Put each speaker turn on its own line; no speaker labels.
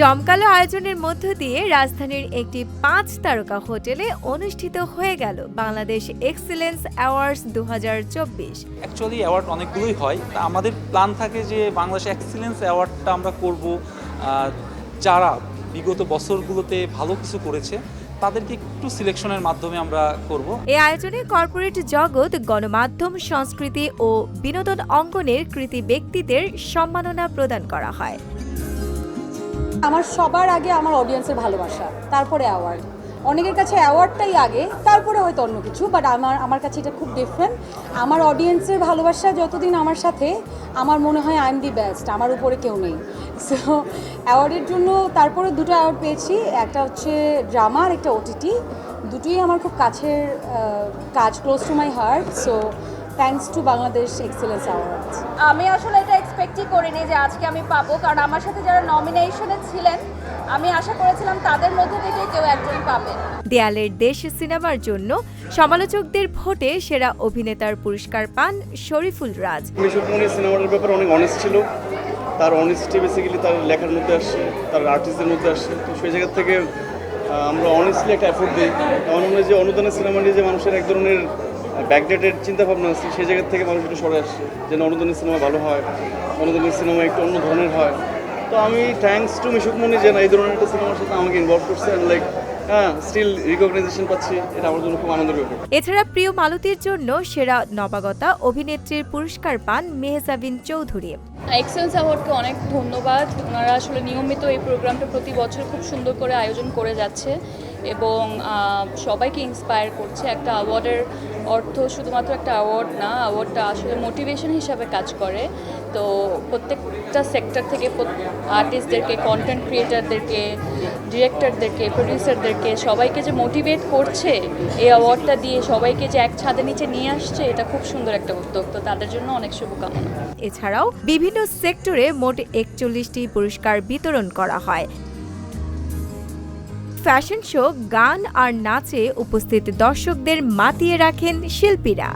জমকালো আয়োজনের মধ্য দিয়ে রাজধানীর একটি পাঁচ তারকা হোটেলে অনুষ্ঠিত হয়ে গেল বাংলাদেশ এক্সিলেন্স অ্যাওয়ার্ডস দু হাজার চব্বিশ।
অ্যাকচুয়ালি অ্যাওয়ার্ড অনেকগুলোই হয়। তা আমাদের প্ল্যান থাকে যে বাংলাদেশ এক্সিলেন্স অ্যাওয়ার্ডটা আমরা করব যারা বিগত বছরগুলোতে ভালো কিছু করেছে তাদেরকে একটু সিলেকশনের মাধ্যমে আমরা করব।
এই আয়োজনে কর্পোরেট জগৎ গণমাধ্যম সংস্কৃতি ও বিনোদন অঙ্গনের কৃতি ব্যক্তিদের সম্মাননা প্রদান করা হয়।
আমার সবার আগে আমার অডিয়েন্সের ভালোবাসা, তারপরে অ্যাওয়ার্ড অনেকের কাছে অ্যাওয়ার্ডটাই আগে, তারপরে হয়তো অন্য কিছু বাট আমার আমার কাছে এটা খুব ডিফারেন্ট আমার অডিয়েন্সের ভালোবাসা যতদিন আমার সাথে, আমার মনে হয় আই এম দি বেস্ট আমার উপরে কেউ নেই। সো অ্যাওয়ার্ডের জন্য তারপরে দুটো অ্যাওয়ার্ড পেয়েছি, একটা হচ্ছে ড্রামা আর একটা ওটিটি দুটোই আমার খুব কাছের কাজ close to my heart so thanks to Bangladesh excellence award
আমি আসলে এটা এক্সপেক্টই করিনি যে আজকে আমি পাবো কারণ আমার সাথে যারা নমিনেশনে ছিলেন আমি আশা করেছিলাম তাদের মধ্যে থেকে কেউ একজন পাবে।
দেয়ালের দেশ সিনেমার জন্য সমালোচকদের ভোটে সেরা অভিনেতার পুরস্কার পান শরীফুল রাজ।
মিশুক মনির সিনেমাটার ব্যাপারে অনেক অনেস্ট ছিল। তার অনেস্টি বেসিক্যালি তার লেখার মধ্যে আসছে তার আর্টিস্টদের মধ্যে আসছে তো সেই জায়গা থেকে আমরা অনেস্টলি একটা এফোর্ট দিই। আমার মনে হয় যে অনুদানের সিনেমা নিয়ে যে মানুষের এক ধরনের ব্যাকডেটেড চিন্তা ভাবনা আছে সেই জায়গা থেকে মানুষ একটু সরে আসছে যেন অনুদানের সিনেমা ভালো হয় অনুদানের সিনেমা একটু অন্য ধরনের হয়। তো আমি থ্যাঙ্কস টু মিশুক মনি যে এই ধরনের একটা সিনেমার সাথে আমাকে ইনভলভ করছে অ্যান্ড লাইক হ্যাঁ স্টিল রিকগনাইজেশন পাচ্ছি এটা আমার জন্য খুব আনন্দের ব্যাপার।
এছাড়া প্রিয় মালতীর জন্য সেরা নবাগতা অভিনেত্রীর পুরস্কার পান মেহজাবিন চৌধুরী।
এক্সেলেন্স অ্যাওয়ার্ডকে অনেক ধন্যবাদ। ওনারা আসলে নিয়মিত এই প্রোগ্রামটা প্রতি বছর খুব সুন্দর করে আয়োজন করে যাচ্ছে এবং সবাইকে ইন্সপায়ার করছে একটা অ্যাওয়ার্ডের অর্থ শুধুমাত্র একটা অ্যাওয়ার্ড না অ্যাওয়ার্ডটা আসলে মোটিভেশন হিসাবে কাজ করে। তো প্রত্যেকটা সেক্টর থেকে আর্টিস্টদেরকে কন্টেন্ট ক্রিয়েটারদেরকে ডিরেক্টরদেরকে প্রডিউসারদেরকে সবাইকে যে মোটিভেট করছে, এই অ্যাওয়ার্ডটা দিয়ে সবাইকে যে এক ছাদের নিচে নিয়ে আসছে, এটা খুব সুন্দর একটা উদ্যোগ। তো তাদের জন্য অনেক শুভকামনা।
এছাড়াও বিভিন্ন সেক্টরে মোট একচল্লিশটি পুরস্কার বিতরণ করা হয়। ফ্যাশন শো গান আর নাচে উপস্থিত দর্শকদের মাতিয়ে রাখেন শিল্পীরা।